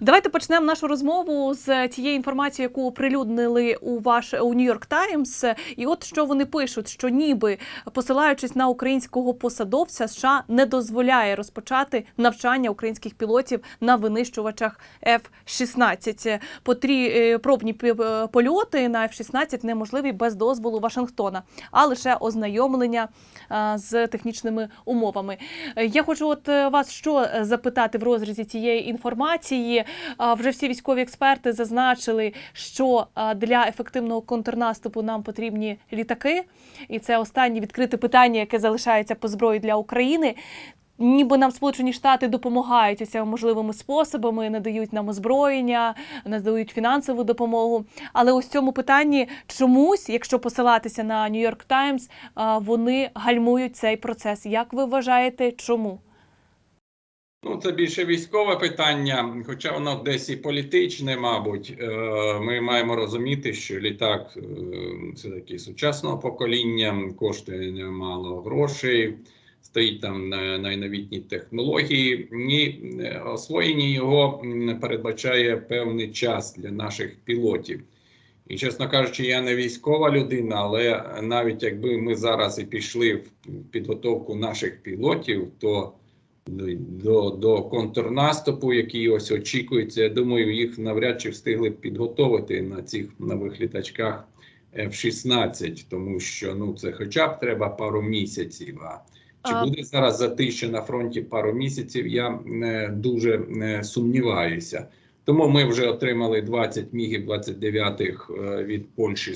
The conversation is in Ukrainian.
Давайте почнемо нашу розмову з тієї інформації, яку оприлюднили у ваш у Нью-Йорк Таймс. І от що вони пишуть: що ніби посилаючись на українського посадовця, США не дозволяє розпочати навчання українських пілотів на винищувачах F-16. Потрі е, пробні пі- польоти на F-16 неможливі без дозволу Вашингтона, а лише ознайомлення з технічними умовами. Е, Я хочу от е, вас що е, запитати в розрізі цієї інформації. Вже всі військові експерти зазначили, що для ефективного контрнаступу нам потрібні літаки, і це останнє відкрите питання, яке залишається по зброї для України. Ніби нам Сполучені Штати допомагають усіма можливими способами, надають нам озброєння, надають фінансову допомогу. Але ось цьому питанні чомусь, якщо посилатися на Times, а, вони гальмують цей процес. Як ви вважаєте, чому? Ну, це більше військове питання, хоча воно десь і політичне, мабуть. Е, Ми маємо розуміти, що літак це таки сучасного покоління, коштує немало грошей, стоїть там на найновітні технології, і е, освоєння його передбачає певний час для наших пілотів. І, чесно кажучи, я не військова людина, але навіть якби ми зараз і пішли в підготовку наших пілотів, то до, до контрнаступу, який ось очікується. Я думаю, їх навряд чи встигли підготовити на цих нових літачках F-16, тому що ну це хоча б треба пару місяців. А чи буде зараз затища на фронті пару місяців? Я не дуже не сумніваюся. Тому ми вже отримали 20 мігів 29 від Польщі